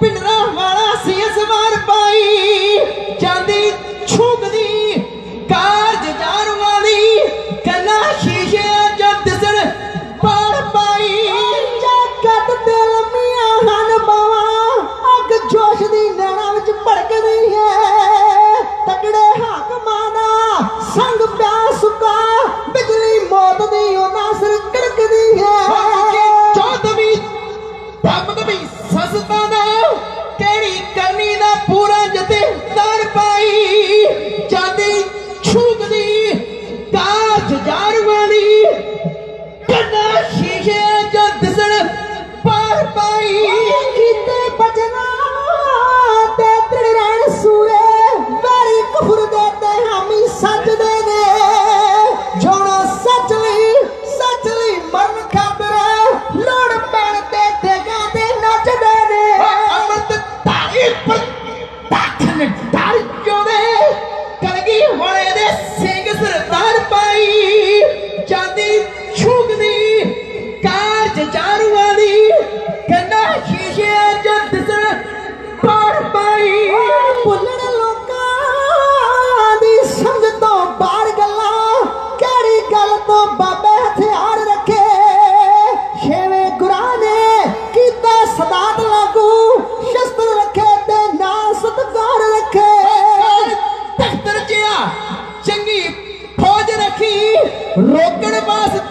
ਪਿੰਡਰਾ ਵਾਲਾ ਸੀ ਅਸਮਾਨ ਪਾਈ ਜਾਂਦੇ ਚੰਗੀ ਫੌਜ ਰੱਖੀ ਰੋਕਣ ਵਾਸਤੇ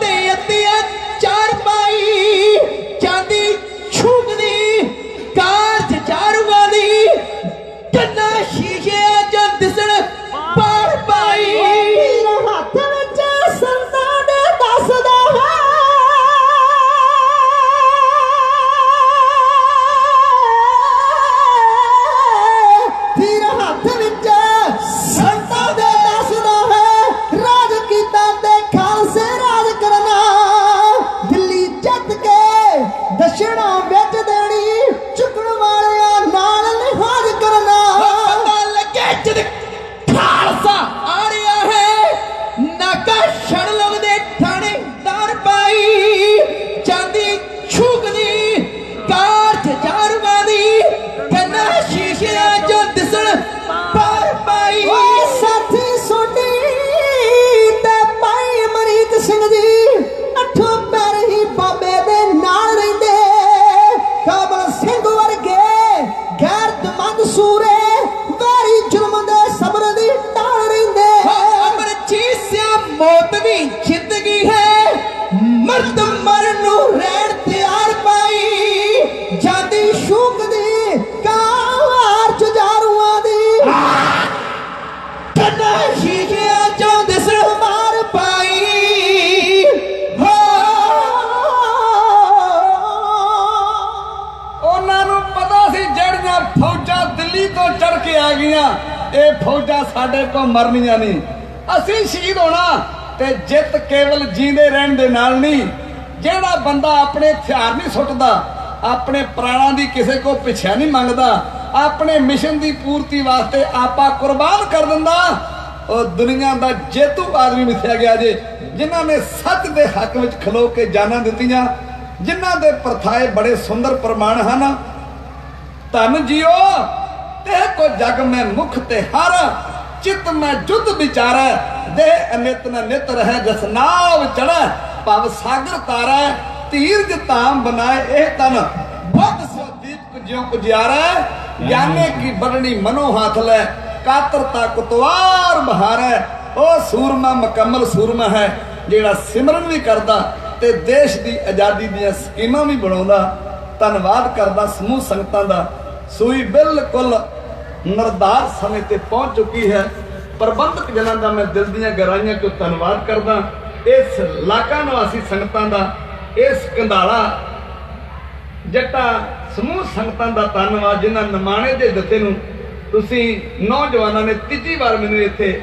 ਕੇ ਇਹ ਫੌਜਾਂ ਸਾਡੇ ਕੋਲ ਮਰਨੀਆਂ ਨਹੀਂ। ਅਸੀਂ ਸ਼ਹੀਦ ਹੋਣਾ ਤੇ ਜਿੱਤ ਕੇਵਲ ਜੀਂਦੇ ਰਹਿਣ ਦੇ ਨਾਲ ਨਹੀਂ, ਜਿਹੜਾ ਬੰਦਾ ਆਪਣੇ ਹਥਿਆਰ ਨਹੀਂ ਸੁੱਟਦਾ, ਆਪਣੇ ਪ੍ਰਾਣਾਂ ਦੀ ਕਿਸੇ ਕੋ ਪਿੱਛਾ ਨਹੀਂ ਮੰਗਦਾ, ਆਪਣੇ ਮਿਸ਼ਨ ਦੀ ਪੂਰਤੀ ਵਾਸਤੇ ਆਪਾ ਕੁਰਬਾਨ ਕਰ ਦਿੰਦਾ, ਉਹ ਦੁਨੀਆ ਦਾ ਜੇਤੂ ਆਦਮੀ ਮਿਥਿਆ ਗਿਆ ਜੇ, ਜਿਨ੍ਹਾਂ ਨੇ ਸੱਚ ਦੇ ਹੱਕ ਵਿੱਚ ਖਲੋ ਕੇ ਜਾਨਾਂ ਦਿੱਤੀਆਂ, ਜਿਨ੍ਹਾਂ ਦੇ ਪਰਥਾਏ ਬੜੇ ਸੁੰਦਰ ਪ੍ਰਮਾਣ ਹਨ। ਧੰਨ ਜੀਓ। ਤੇ ਕੋ ਜਗ ਮੈਂ ਮੁਖ ਤੇ ਹਰ, ਚਿਤ ਮੈਂ ਜੁਦ ਵਿਚਾਰੈ ਦੇ ਅਨਿਤ ਨ ਨਿਤ ਰਹਿ ਜਸ ਚੜੈ ਭਵ ਸਾਗਰ ਤਾਰੈ ਧੀਰਜ ਤਾਮ ਬਨਾਏ ਇਹ ਤਨ। ਬੁੱਧ ਸੋ ਦੀਪ ਜਿਉ ਕੁਜਿਆਰੈ ਗਿਆਨੇ ਕੀ ਬੜਨੀ ਮਨੋ ਹੱਥ ਲੈ, ਕਾਤਰਤਾ ਕੁਤਵਾਰ ਬਹਾਰੈ। ਉਹ ਸੂਰਮਾ ਮੁਕੰਮਲ ਸੂਰਮਾ ਹੈ, ਜਿਹੜਾ ਸਿਮਰਨ ਵੀ ਕਰਦਾ ਤੇ ਦੇਸ਼ ਦੀ ਆਜ਼ਾਦੀ ਦੀਆਂ ਸਕੀਮਾਂ ਵੀ ਬਣਾਉਂਦਾ। ਧੰਨਵਾਦ ਕਰਦਾ ਸਮੂਹ ਸੰਗਤਾਂ ਦਾ। ਸੂਈ ਬਿਲਕੁਲ ਨਰਦਾਰ ਸਮੇਂ ਤੇ ਪਹੁੰਚ ਚੁੱਕੀ ਹੈ। ਪ੍ਰਬੰਧਕ ਜਨਾਂ ਦਾ ਮੈਂ ਦਿਲ ਦੀਆਂ ਗਹਿਰਾਈਆਂ ਤੋਂ ਧੰਨਵਾਦ ਕਰਦਾ। ਇਸ ਇਲਾਕਾ ਨਿਵਾਸੀ ਸੰਗਤਾਂ ਦਾ, ਇਸ ਕੰਧਾਲਾ ਜੱਟਾ, ਸਮੂਹ ਸੰਗਤਾਂ ਦਾ ਧੰਨਵਾਦ, ਜਿਨ੍ਹਾਂ ਨਿਮਾਣੇ ਦੇ ਦਿੱਤੇ ਨੂੰ ਤੁਸੀਂ ਨੌਜਵਾਨਾਂ ਨੇ ਤੀਜੀ ਵਾਰ ਮੈਨੂੰ ਇੱਥੇ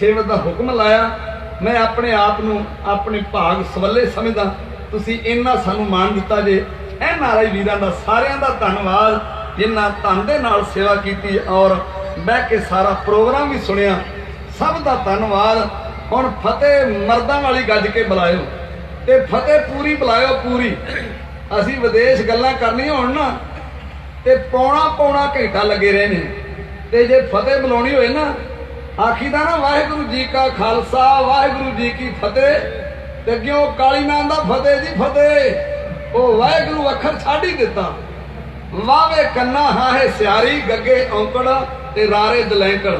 ਸੇਵਾ ਦਾ ਹੁਕਮ ਲਾਇਆ। ਮੈਂ ਆਪਣੇ ਆਪ ਨੂੰ ਆਪਣੇ ਭਾਗ ਸਵੱਲੇ ਸਮਝਦਾ। ਤੁਸੀਂ ਇੰਨਾ ਸਾਨੂੰ ਮਾਣ ਦਿੱਤਾ ਜੇ। ਐਨ ਆਰ ਆਈ ਵੀਰਾਂ ਦਾ ਸਾਰਿਆਂ ਦਾ ਧੰਨਵਾਦ। ਜਿਨ੍ਹਾਂ ਧੰਨ ਦੇ ਨਾਲ ਸੇਵਾ ਕੀਤੀ ਔਰ ਬਹਿ ਕੇ ਸਾਰਾ ਪ੍ਰੋਗਰਾਮ ਵੀ ਸੁਣਿਆ, ਸਭ ਦਾ ਧੰਨਵਾਦ। ਹੁਣ ਫਤਿਹ ਮਰਦਾਂ ਵਾਲੀ ਗੱਜ ਕੇ ਬੁਲਾਇਓ। ਤੇ ਫਤਿਹ ਪੂਰੀ ਬੁਲਾਇਓ ਪੂਰੀ। ਅਸੀਂ ਵਿਦੇਸ਼ ਗੱਲਾਂ ਕਰਨੀਆਂ ਹੋਣ ਨਾ, ਤੇ ਪੌਣਾ ਪੌਣਾ ਘੰਟਾ ਲੱਗੇ ਰਹੇ ਨੇ ਤੇ ਜੇ ਫਤਿਹ ਬੁਲਾਉਣੀ ਹੋਏ ਨਾ, ਆਖੀਦਾ ਨਾ, ਵਾਹਿਗੁਰੂ ਜੀ ਕਾ ਖਾਲਸਾ, ਵਾਹਿਗੁਰੂ ਜੀ ਕੀ ਫਤਿਹ। ਤੇ ਕਿਉਂ ਕਾਲੀ ਨਾਮ ਦਾ ਫਤਿਹ ਜੀ ਫਤਿਹ। ਉਹ ਵਾਹਿਗੁਰੂ ਅੱਖਰ ਛੱਡ ਹੀ ਦਿੱਤਾ। ਵਾਵੇ ਕੰਨਾ ਹਾਹੇ ਸਿਆਰੀ, ਗੱਗੇ ਔਂਕੜ ਤੇ ਰਾਰੇ ਦਲੈਂਕੜ।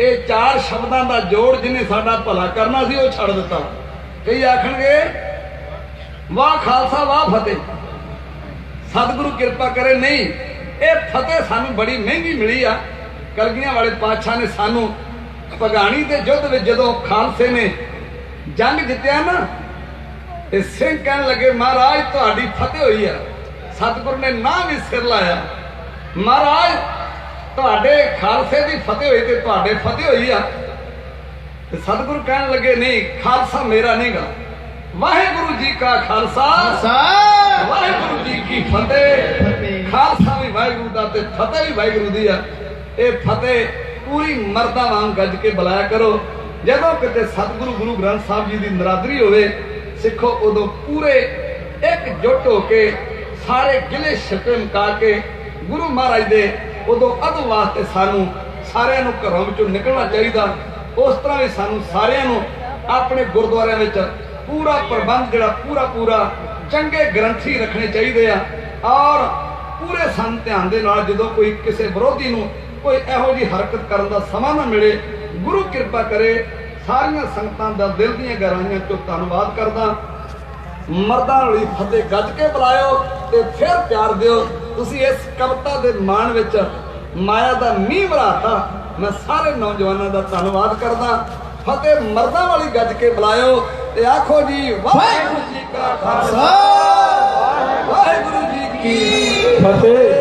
ਇਹ ਚਾਰ ਸ਼ਬਦਾਂ ਦਾ ਜੋੜ ਜਿਹਨੇ ਸਾਡਾ ਭਲਾ ਕਰਨਾ ਸੀ, ਉਹ ਛੱਡ ਦਿੱਤਾ। ਕਈ ਆਖਣਗੇ, ਵਾਹ ਖਾਲਸਾ, ਵਾਹ ਫਤਿਹ। ਸਤਿਗੁਰੂ ਕਿਰਪਾ ਕਰੇ, ਨਹੀਂ, ਇਹ ਫਤਿਹ ਸਾਨੂੰ ਬੜੀ ਮਹਿੰਗੀ ਮਿਲੀ ਆ। ਕਲਗੀਆਂ ਵਾਲੇ ਪਾਤਸ਼ਾਹ ਨੇ ਸਾਨੂੰ ਪਗਾਣੀ ਦੇ ਯੁੱਧ ਵਿੱਚ ਜਦੋਂ ਖਾਲਸੇ ਨੇ ਜੰਗ ਜਿੱਤਿਆ ਨਾ, ਤੇ ਸਿੰਘ ਕਹਿਣ ਲੱਗੇ, ਮਹਾਰਾਜ, ਤੁਹਾਡੀ ਫਤਿਹ ਹੋਈ ਆ। ਸਤਿਗੁਰੂ ਨੇ ਨਾ ਵੀ ਸਿਰ ਲਾਇਆ। ਮਹਾਰਾਜ ਤੁਹਾਡੇ ਖਾਲਸੇ ਦੀ ਫਤਿਹ ਹੋਈ ਤੇ ਤੁਹਾਡੇ ਫਤਿਹ ਹੋਈ ਆ। ਤੇ ਸਤਿਗੁਰੂ ਕਹਿਣ ਲੱਗੇ ਨਹੀਂ ਖਾਲਸਾ ਮੇਰਾ ਨਹੀਂਗਾ ਵਾਹਿਗੁਰੂ ਜੀ ਕਾ ਖਾਲਸਾ। ਵਾਹਿਗੁਰੂ ਜੀ ਕੀ ਫਤਿਹ। ਖਾਲਸਾ ਵੀ ਵਾਹਿਗੁਰੂ ਦਾ ਤੇ ਫਤਿਹ ਵੀ ਵਾਹਿਗੁਰੂ ਦੀ ਆ। ਇਹ ਫਤਿਹ ਪੂਰੀ ਮਰਦਾਂ ਵਾਂਗ ਗੱਜ ਕੇ ਬੁਲਾਇਆ ਕਰੋ। ਜਦੋਂ ਕਿਤੇ ਸਤਿਗੁਰੂ ਗੁਰੂ ਗ੍ਰੰਥ ਸਾਹਿਬ ਜੀ ਦੀ ਨਰਾਦਰੀ ਹੋਵੇ ਸਿੱਖੋ ਉਦੋਂ ਪੂਰੇ ਇੱਕ ਜੁੱਟ ਹੋ ਕੇ ਸਾਰੇ ਗਿਲੇ ਛਿਪੇ ਮੁਕਾ ਕੇ ਗੁਰੂ ਮਹਾਰਾਜ ਦੇ ਉਦੋਂ ਅਦ ਵਾਸਤੇ ਸਾਨੂੰ ਸਾਰਿਆਂ ਨੂੰ ਘਰੋਂ ਵਿੱਚੋਂ ਨਿਕਲਣਾ ਚਾਹੀਦਾ। ਉਸ ਤਰ੍ਹਾਂ ਵੀ ਸਾਨੂੰ ਸਾਰਿਆਂ ਨੂੰ ਆਪਣੇ ਗੁਰਦੁਆਰਿਆਂ ਵਿੱਚ ਪੂਰਾ ਪ੍ਰਬੰਧ ਜਿਹੜਾ ਪੂਰਾ ਪੂਰਾ ਚੰਗੇ ਗ੍ਰੰਥੀ ਰੱਖਣੇ ਚਾਹੀਦੇ ਆ ਔਰ ਪੂਰੇ ਸੰਨ ਧਿਆਨ ਦੇ ਨਾਲ ਜਦੋਂ ਕੋਈ ਕਿਸੇ ਵਿਰੋਧੀ ਨੂੰ ਕੋਈ ਇਹੋ ਜਿਹੀ ਹਰਕਤ ਕਰਨ ਦਾ ਸਮਾਂ ਨਾ ਮਿਲੇ, ਗੁਰੂ ਕਿਰਪਾ ਕਰੇ, ਸਾਰੀਆਂ ਸੰਗਤਾਂ ਦਾ ਦਿਲ ਦੀਆਂ ਗਹਿਰਾਈਆਂ ਚੋਂ ਧੰਨਵਾਦ ਕਰਦਾ। ਮਰਦਾਂ ਵਾਲੀ ਫਤਿਹ ਗੱਜ ਕੇ ਬੁਲਾਇਓ। ਤੇ ਫਿਰ ਪਿਆਰ ਦਿਓ। ਤੁਸੀਂ ਇਸ ਕਵਿਤਾ ਦੇ ਮਾਣ ਵਿੱਚ ਮਾਇਆ ਦਾ ਮੀਂਹ ਵਰਾਤਾ। ਮੈਂ ਸਾਰੇ ਨੌਜਵਾਨਾਂ ਦਾ ਧੰਨਵਾਦ ਕਰਦਾ। ਫਤਿਹ ਮਰਦਾਂ ਵਾਲੀ ਗੱਜ ਕੇ ਬੁਲਾਇਓ ਤੇ ਆਖੋ ਜੀ ਵਾਹਿਗੁਰੂ ਜੀ ਕਾ ਖਾਲਸਾ। ਵਾਹਿਗੁਰੂ ਜੀ ਕੀ ਫਤਿਹ।